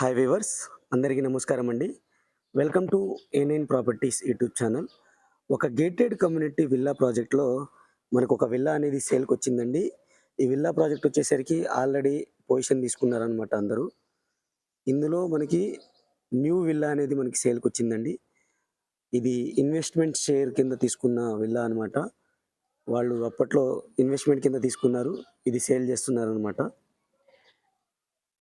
Hi viewers అందరికీ నమస్కారం అండి. Welcome to A nine properties YouTube channel ఒక గేటెడ్ కమ్యూనిటీ విల్లా ప్రాజెక్ట్లో మనకు ఒక విల్లా అనేది సేల్కి వచ్చిందండి. ఈ విల్లా ప్రాజెక్ట్ వచ్చేసరికి ఆల్రెడీ పొజిషన్ తీసుకున్నారనమాట అందరూ. ఇందులో మనకి న్యూ విల్లా అనేది మనకి సేల్కి వచ్చిందండి. ఇది ఇన్వెస్ట్మెంట్ షేర్ కింద తీసుకున్న విల్లా అనమాట వాళ్ళు అప్పట్లో ఇన్వెస్ట్మెంట్ కింద తీసుకున్నారు. ఇది సేల్ చేస్తున్నారు అనమాట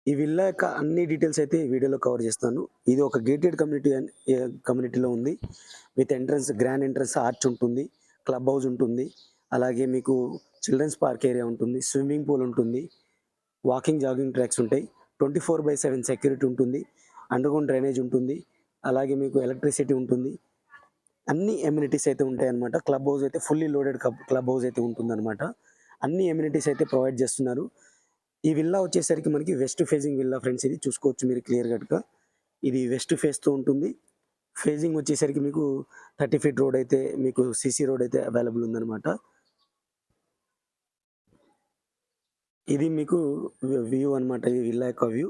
ఈ విల్లా యొక్క అన్ని డీటెయిల్స్ అయితే వీడియోలో కవర్ చేస్తాను. ఇది ఒక గేటెడ్ కమ్యూనిటీ కమ్యూనిటీలో ఉంది. With entrance grand entrance arch ఉంటుంది క్లబ్ హౌస్ ఉంటుంది. అలాగే మీకు చిల్డ్రన్స్ పార్క్ ఏరియా ఉంటుంది స్విమ్మింగ్ పూల్ ఉంటుంది వాకింగ్ జాగింగ్ ట్రాక్స్ ఉంటాయి. Twenty four by seven security ఉంటుంది అండర్గ్రౌండ్ డ్రైనేజ్ ఉంటుంది. అలాగే మీకు ఎలక్ట్రిసిటీ ఉంటుంది. అన్ని ఎమ్యూనిటీస్ అయితే ఉంటాయన్నమాట. క్లబ్ హౌస్ అయితే ఫుల్లీ లోడెడ్ క్లబ్ హౌస్ అయితే ఉంటుందన్నమాట. అన్ని ఎమ్యూనిటీస్ అయితే ప్రొవైడ్ చేస్తున్నారు. ఈ విల్లా వచ్చేసరికి మనకి వెస్ట్ ఫేజింగ్ విల్లా ఫ్రెండ్స్ ఇది చూసుకోవచ్చు మీరు క్లియర్ కట్గా. ఇది వెస్ట్ ఫేస్తో ఉంటుంది. ఫేజింగ్ వచ్చేసరికి మీకు థర్టీ ఫీట్ రోడ్ అయితే మీకు సిసి రోడ్ అయితే అవైలబుల్ ఉందన్నమాట. ఇది మీకు వ్యూ అనమాట ఇది విల్లా యొక్క వ్యూ.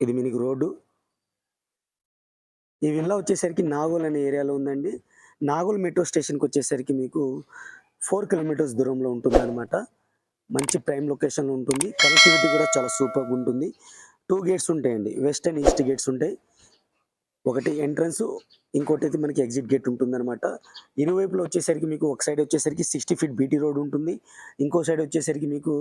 ఇది మీకు రోడ్డు. ఈ విల్లా వచ్చేసరికి నాగోల్ అనే ఏరియాలో ఉందండి. నాగోల్ మెట్రో స్టేషన్కి వచ్చేసరికి మీకు ఫోర్ కిలోమీటర్స్ దూరంలో ఉంటుంది అనమాట మంచి ప్రైమ్ లొకేషన్లో ఉంటుంది. కనెక్టివిటీ కూడా చాలా సూపర్గా ఉంటుంది. టూ గేట్స్ ఉంటాయండి. వెస్ట్ అండ్ ఈస్ట్ గేట్స్ ఉంటాయి. ఒకటి ఎంట్రన్స్ ఇంకోటి అయితే మనకి ఎగ్జిట్ గేట్ ఉంటుంది అనమాట ఇరువైపులో వచ్చేసరికి మీకు ఒక సైడ్ వచ్చేసరికి సిక్స్టీ ఫీట్ బీటీ రోడ్ ఉంటుంది. ఇంకో సైడ్ వచ్చేసరికి మీకు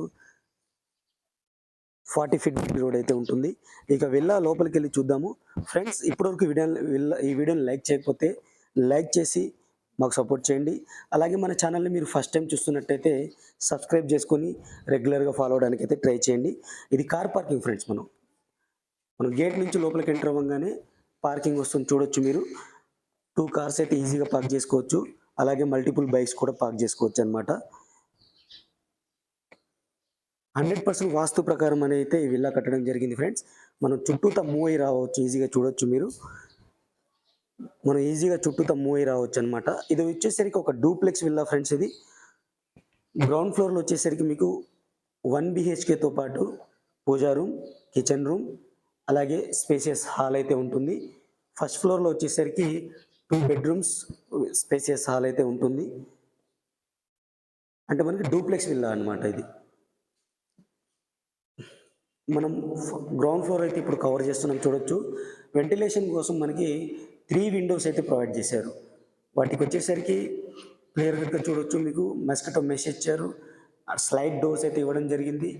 ఫార్టీ ఫీట్ బీటీ రోడ్ అయితే ఉంటుంది. ఇక వెళ్ళా లోపలికి వెళ్ళి చూద్దాము. ఫ్రెండ్స్ ఇప్పటివరకు వీడియో ఈ వీడియోని లైక్ చేయకపోతే లైక్ చేసి మాకు సపోర్ట్ చేయండి. అలాగే మన ఛానల్ని మీరు ఫస్ట్ టైం చూస్తున్నట్టయితే సబ్స్క్రైబ్ చేసుకొని రెగ్యులర్గా ఫాలో అవడానికి అయితే ట్రై చేయండి. ఇది కార్ పార్కింగ్ ఫ్రెండ్స్ మనం. మనం గేట్ నుంచి లోపలికి ఎంటర్ అవ్వగానే పార్కింగ్ వస్తుంది చూడొచ్చు మీరు. టూ కార్స్ అయితే ఈజీగా పార్క్ చేసుకోవచ్చు. అలాగే మల్టిపుల్ బైక్స్ కూడా పార్క్ చేసుకోవచ్చు అనమాట హండ్రెడ్ పర్సెంట్ వాస్తు ప్రకారం అనేది అయితే ఈ విల్లా కట్టడం జరిగింది ఫ్రెండ్స్. మనం చుట్టూతా మూవ్ అయి రావచ్చు ఈజీగా చూడొచ్చు మీరు. మనం ఈజీగా చుట్టూతో మూవ్ రావచ్చు అనమాట ఇది వచ్చేసరికి ఒక డూప్లెక్స్ విల్లా ఫ్రెండ్స్ ఇది. గ్రౌండ్ ఫ్లోర్లో వచ్చేసరికి మీకు వన్ బిహెచ్కేతో పాటు పూజా రూమ్ కిచెన్ రూమ్ అలాగే స్పేసియస్ హాల్ అయితే ఉంటుంది. ఫస్ట్ ఫ్లోర్లో వచ్చేసరికి టూ బెడ్రూమ్స్ స్పేసియస్ హాల్ అయితే ఉంటుంది. అంటే మనకి డూప్లెక్స్ విల్లా అనమాట ఇది. మనం గ్రౌండ్ ఫ్లోర్ అయితే ఇప్పుడు కవర్ చేస్తున్నాం చూడొచ్చు. వెంటిలేషన్ కోసం మనకి త్రీ విండోస్ అయితే ప్రొవైడ్ చేశారు. వాటికి వచ్చేసరికి క్లియర్గా చూడొచ్చు మీకు. మెస్కటో మెష్ ఇచ్చారు. స్లైడ్ డోర్స్ అయితే ఇవ్వడం జరిగింది.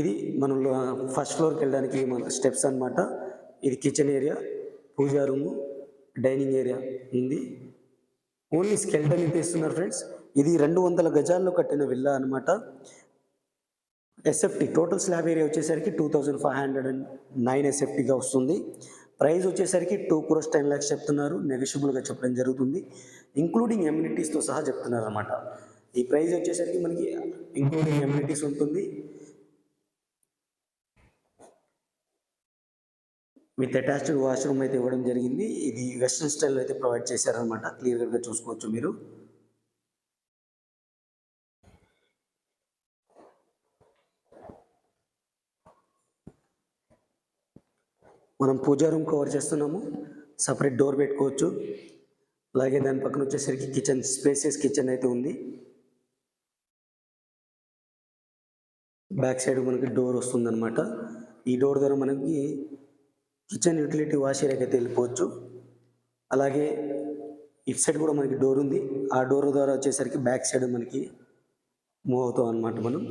ఇది మనం ఫస్ట్ ఫ్లోర్కి వెళ్ళడానికి మన స్టెప్స్ అన్నమాట. ఇది kitchen area puja room dining area ఉంది. ఓన్లీ స్కెల్టన్ అయితే ఇస్తున్నారు ఫ్రెండ్స్. ఇది రెండు వందల గజాల్లో కట్టిన విల్లా అనమాట ఎస్ఎఫ్టీ టోటల్ స్లాబ్ ఏరియా వచ్చేసరికి two thousand five hundred and nine ఎస్ఎఫ్టీగా వస్తుంది. ప్రైస్ వచ్చేసరికి టూ క్రోస్ టెన్ ల్యాక్స్ చెప్తున్నారు నెగిషియబుల్గా చెప్పడం జరుగుతుంది. ఇంక్లూడింగ్ ఎమ్యూనిటీస్తో సహా చెప్తున్నారు అనమాట ఈ ప్రైస్ వచ్చేసరికి మనకి ఇంక్లూడింగ్ ఎమ్యూనిటీస్ ఉంటుంది. విత్ అటాచ్డ్ వాష్రూమ్ అయితే ఇవ్వడం జరిగింది. ఇది వెస్ట్రన్ స్టైల్ అయితే ప్రొవైడ్ చేశారనమాట క్లియర్గా చూసుకోవచ్చు మీరు. మనం పూజా రూమ్ కవర్ చేస్తున్నాము. సపరేట్ డోర్ పెట్టుకోవచ్చు. అలాగే దాని పక్కన వచ్చేసరికి కిచెన్ స్పేసెస్ కిచెన్ అయితే ఉంది. బ్యాక్ సైడ్ మనకి డోర్ వస్తుందన్నమాట. ఈ డోర్ ద్వారా మనకి కిచెన్ యూటిలిటీ వాష్ ఏరియాకి అయితే వెళ్ళిపోవచ్చు. అలాగే ఇటు సైడ్ కూడా మనకి డోర్ ఉంది. ఆ డోర్ ద్వారా వచ్చేసరికి బ్యాక్ సైడ్ మనకి మూవ్ అవుతాం అనమాట మనం.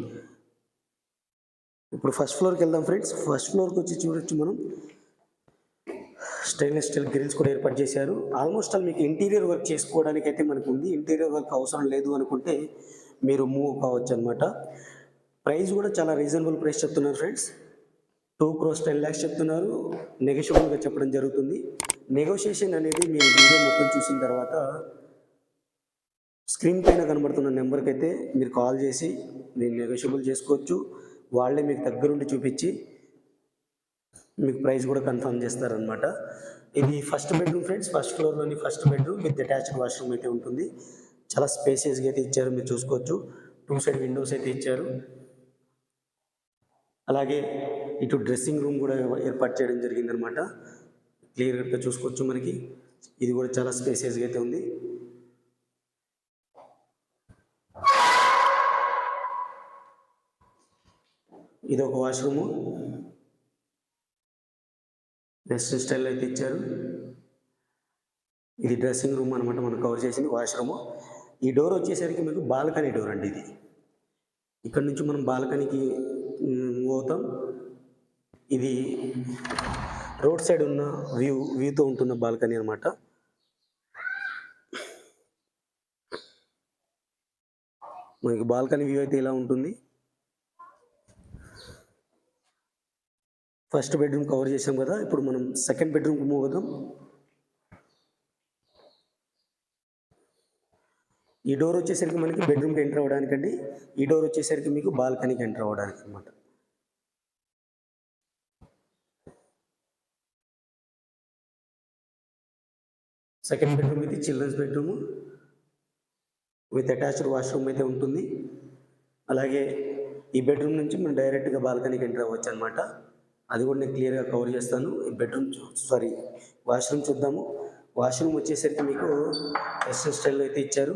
ఇప్పుడు ఫస్ట్ ఫ్లోర్కి వెళ్దాం ఫ్రెండ్స్ ఫస్ట్ ఫ్లోర్కి వచ్చి చూడొచ్చు మనం. స్టెయిన్లెస్ స్టీల్ గ్రిల్స్ కూడా ఏర్పాటు చేశారు. ఆల్మోస్ట్ ఆల్ మీకు ఇంటీరియర్ వర్క్ చేసుకోవడానికి అయితే మనకు ఉంది ఇంటీరియర్ వర్క్ అవసరం లేదు అనుకుంటే మీరు మూవ్ కావచ్చు అనమాట ప్రైస్ కూడా చాలా రీజనబుల్ ప్రైస్ చెప్తున్నారు friends. Two crores ten lakhs చెప్తున్నారు. నెగోషియబుల్గా చెప్పడం జరుగుతుంది. నెగోషియేషన్ అనేది మీరు వీడియో మొత్తం చూసిన తర్వాత స్క్రీన్ పైన కనబడుతున్న నెంబర్కి అయితే మీరు కాల్ చేసి మీరు నెగోషియబుల్ చేసుకోవచ్చు. వాళ్ళే మీకు దగ్గరుండి చూపించి మీకు ప్రైస్ కూడా కన్ఫర్మ్ చేస్తారనమాట ఇది first bedroom friends first ఫ్లోర్లోని first bedroom with attached washroom అయితే ఉంటుంది. చాలా స్పేసియస్గా అయితే ఇచ్చారు మీరు చూసుకోవచ్చు. టూ సైడ్ విండోస్ అయితే ఇచ్చారు. అలాగే ఇటు డ్రెస్సింగ్ రూమ్ కూడా ఏర్పాటు చేయడం జరిగిందనమాట క్లియర్గా చూసుకోవచ్చు మనకి. ఇది కూడా చాలా స్పేసియస్గా అయితే ఉంది. ఇది ఒక వాష్రూము. వెస్ట్రన్ స్టైల్ అయితే ఇచ్చారు. ఇది డ్రెస్సింగ్ రూమ్ అనమాట మనం కవర్ చేసింది వాష్రూమ్ ఈ డోర్ వచ్చేసరికి మీకు బాల్కనీ డోర్ అండి ఇది. ఇక్కడ నుంచి మనం బాల్కనీకి పోతాం. ఇది రోడ్ సైడ్ ఉన్న వ్యూ వ్యూతో ఉంటున్న బాల్కనీ అనమాట మనకి బాల్కనీ వ్యూ అయితే ఇలా ఉంటుంది. ఫస్ట్ బెడ్రూమ్ కవర్ చేసాం కదా ఇప్పుడు మనం సెకండ్ బెడ్రూమ్కి మూవ్ అవుదాం. ఈ డోర్ వచ్చేసరికి మనకి బెడ్రూమ్కి ఎంటర్ అవ్వడానికండి ఈ డోర్ వచ్చేసరికి మీకు బాల్కనీకి ఎంటర్ అవ్వడానికి అనమాట సెకండ్ బెడ్రూమ్ అయితే children's bedroom with attached washroom అయితే ఉంటుంది. అలాగే ఈ బెడ్రూమ్ నుంచి మనం డైరెక్ట్గా బాల్కనీకి ఎంటర్ అవ్వచ్చు అనమాట అది కూడా నేను క్లియర్గా కవర్ చేస్తాను. బెడ్రూమ్ సారీ వాష్రూమ్ చూద్దాము. వాష్రూమ్ వచ్చేసరికి మీకు వెస్ట్రన్ స్టైల్లో అయితే ఇచ్చారు.